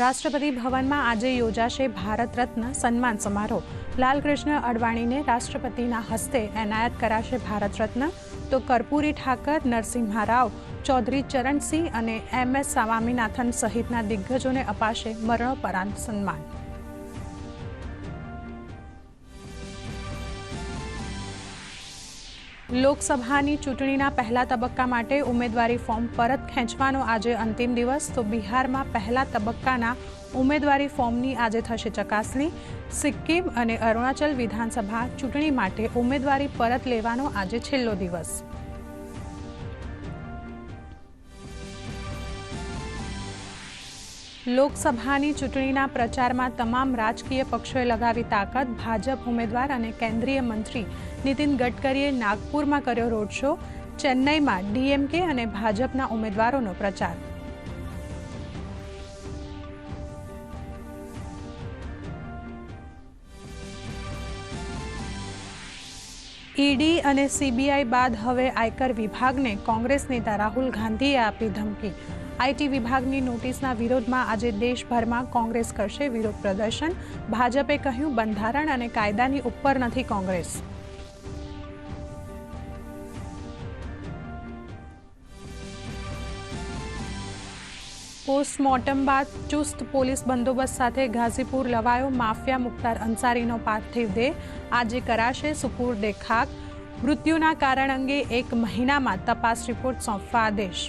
રાષ્ટ્રપતિ ભવનમાં આજે યોજાશે ભારત રત્ન સન્માન સમારોહ. લાલકૃષ્ણ અડવાણીને રાષ્ટ્રપતિના હસ્તે એનાયત કરાશે ભારત રત્ન. તો કર્પૂરી ઠાકર નરસિંહા રાવ, ચૌધરી ચરણસિંહ અને એમ એસ સ્વામીનાથન સહિતના દિગ્ગજોને અપાશે મરણોપરાંત સન્માન. લોકસભાની ચૂંટણીના પહેલા તબક્કા માટે ઉમેદવારી ફોર્મ પરત ખેંચવાનો આજે અંતિમ દિવસ, તો બિહારમાં પહેલા તબક્કાના ઉમેદવારી ફોર્મની આજે થશે ચકાસણી. સિક્કિમ અને અરુણાચલ વિધાનસભા ચૂંટણી માટે ઉમેદવારી પરત લેવાનો આજે છેલ્લો દિવસ. લોકસભાની ચૂંટણીના પ્રચારમાં તમામ રાજકીય પક્ષોએ લગાવી તાકાત. ભાજપ ઉમેદવાર અને કેન્દ્રીય મંત્રી નીતિન ગડકરીએ નાગપુરમાં કર્યો રોડ શો. ચેન્નઈમાં ડીએમકે અને ભાજપના ઉમેદવારોનો પ્રચાર. ઈડી અને સીબીઆઈ બાદ હવે આયકર વિભાગને કોંગ્રેસ નેતા રાહુલ ગાંધીએ આપી ધમકી. આઈટી વિભાગની નોટિસના વિરોધમાં આજે દેશભરમાં કોંગ્રેસ કરશે વિરોધ પ્રદર્શન. ભાજપે કહ્યું, બંધારણ અને કાયદાની ઉપર નથી કોંગ્રેસ. પોસ્ટમોર્ટમ બાદ ચુસ્ત પોલીસ બંદોબસ્ત સાથે ગાઝીપુર લવાયો માફિયા મુખ્તાર અંસારીનો પાર્થિવ દેહ. આજે કરાશે સુપુર્દે ખાક મૃત્યુના કારણ અંગે એક મહિનામાં તપાસ રિપોર્ટ સોંપવા આદેશ.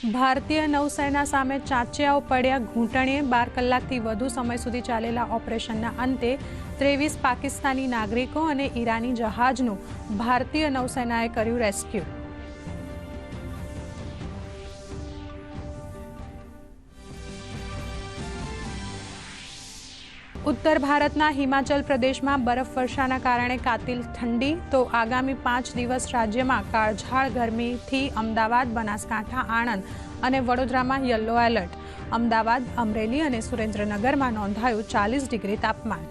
ભારતીય નૌસેના સામે ચાંચિયાઓ પડ્યા ઘૂંટણીએ બાર કલાકથી વધુ સમય સુધી ચાલેલા ઓપરેશનના અંતે ત્રેવીસ પાકિસ્તાની નાગરિકો અને ઈરાની જહાજનું ભારતીય નૌસેનાએ કર્યું રેસ્ક્યુ. ઉત્તર ભારતના હિમાચલ પ્રદેશમાં બરફવર્ષાના કારણે કાતિલ ઠંડી. તો આગામી પાંચ દિવસ રાજ્યમાં કાળઝાળ ગરમીથી અમદાવાદ, બનાસકાંઠા, આણંદ અને વડોદરામાં યલો એલર્ટ. અમદાવાદ, અમરેલી અને સુરેન્દ્રનગરમાં નોંધાયું ચાલીસ ડિગ્રી તાપમાન.